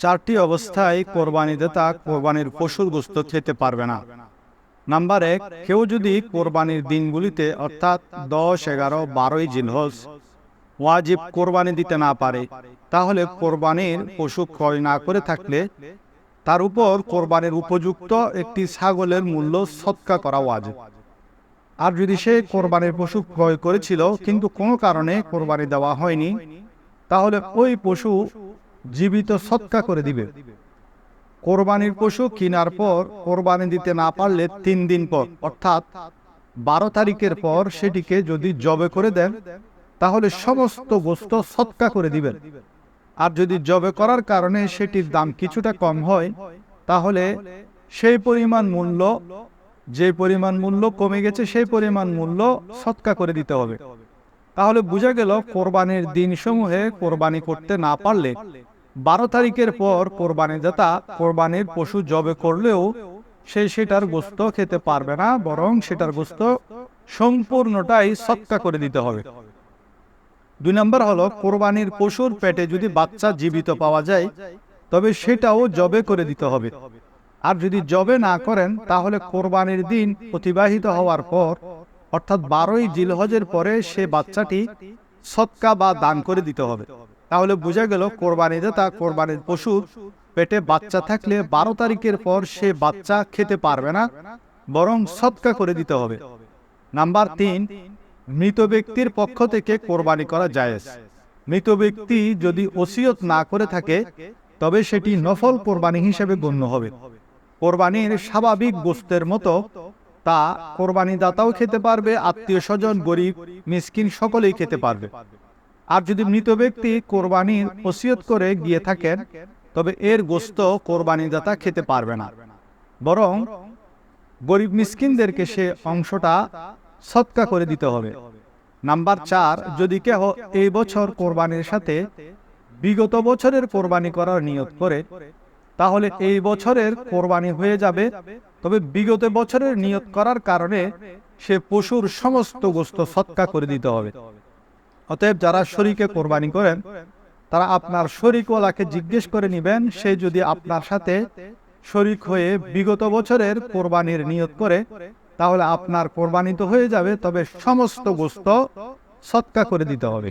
চারটি অবস্থায় কোরবানি দেতা কোরবানির পশুর গোস্ত খেতে পারবে না। নাম্বার এক, কেউ যদি কোরবানির দিনগুলিতে, অর্থাৎ দশ, এগারো, বারোই জিলহজ ওয়াজিব কোরবানি দিতে না পারে, তাহলে কোরবানির পশু ক্রয় না করে থাকলে তার উপর কোরবানির উপযুক্ত একটি ছাগলের মূল্য সৎকা করা ওয়াজিব। আর যদি সে কোরবানির পশু ক্রয় করেছিল, কিন্তু কোনো কারণে কোরবানি দেওয়া হয়নি, তাহলে ওই পশু জীবিত সৎকা করে দিবে। কোরবানির পশু কেনার পর কোরবানি দিতে না পারলে তিন দিন পর, অর্থাৎ বারো তারিখের পর সেটিকে যদি জবে করে দেন, তাহলে সমস্ত গোস্ত সৎকা করে দিবেন। আর যদি জবে করার কারণে সেটির দাম কিছুটা কম হয়, তাহলে সেই পরিমাণ মূল্য, যে পরিমাণ মূল্য কমে গেছে, সেই পরিমাণ মূল্য সৎকা করে দিতে হবে। তাহলে বোঝা গেল কোরবানির দিনসমূহে কোরবানি করতে না পারলে বারো তারিখের পর কোরবানি দাতা কোরবানির পশু জবে করলেও সে সেটার গোস্ত খেতে পারবে না, বরং সেটার গোস্ত সম্পূর্ণটাই সৎকা করে দিতে হবে। দুই নম্বর হলো, কোরবানির পশুর পেটে যদি বাচ্চা জীবিত পাওয়া যায়, তবে সেটাও জবে করে দিতে হবে। আর যদি জবে না করেন, তাহলে কোরবানির দিন অতিবাহিত হওয়ার পর, অর্থাৎ বারোই জিলহজের পরে সে বাচ্চাটি সৎকা বা দান করে দিতে হবে। তাহলে বোঝা গেল কোরবানি দাতা কোরবানির পশুর পেটে বাচ্চা থাকলে বারো তারিখের পর সে বাচ্চা খেতে পারবে না, বরং সৎকা করে দিতে হবে। নাম্বার তিন, মৃত ব্যক্তির পক্ষ থেকে কোরবানি করা জায়েজ। মৃত ব্যক্তি যদি ওসিয়ত না করে থাকে, তবে সেটি নফল কোরবানি হিসেবে গণ্য হবে। কোরবানির স্বাভাবিক গোস্তের মতো তা কোরবানি দাতাও খেতে পারবে, আত্মীয় স্বজন, গরিব, মিসকিন সকলেই খেতে পারবে। আর যদি মৃত ব্যক্তি কোরবানির ওসিয়ত করে গিয়ে থাকেন তবে এর গোস্ত কোরবানি দাতা খেতে পারবে না। বরং গরিব মিসকিনদেরকে সে অংশটা সৎকা করে দিতে হবে। নাম্বার চার যদি কেহ এই বছর কোরবানির সাথে বিগত বছরের কোরবানি করার নিয়ত করে তাহলে এই বছরের কোরবানি হয়ে যাবে। তবে বিগত বছরের নিয়ত করার কারণে সে পশুর সমস্ত গোস্ত সৎকা করে দিতে হবে। অতএব যারা শরীকে কোরবানি করেন, তারা আপনার শরিকওয়ালাকে জিজ্ঞেস করে নেবেন, সে যদি আপনার সাথে শরিক হয়ে বিগত বছরের কোরবানির নিয়ত করে, তাহলে আপনার কোরবানি তো হয়ে যাবে, তবে সমস্ত গোস্ত সৎকা করে দিতে হবে।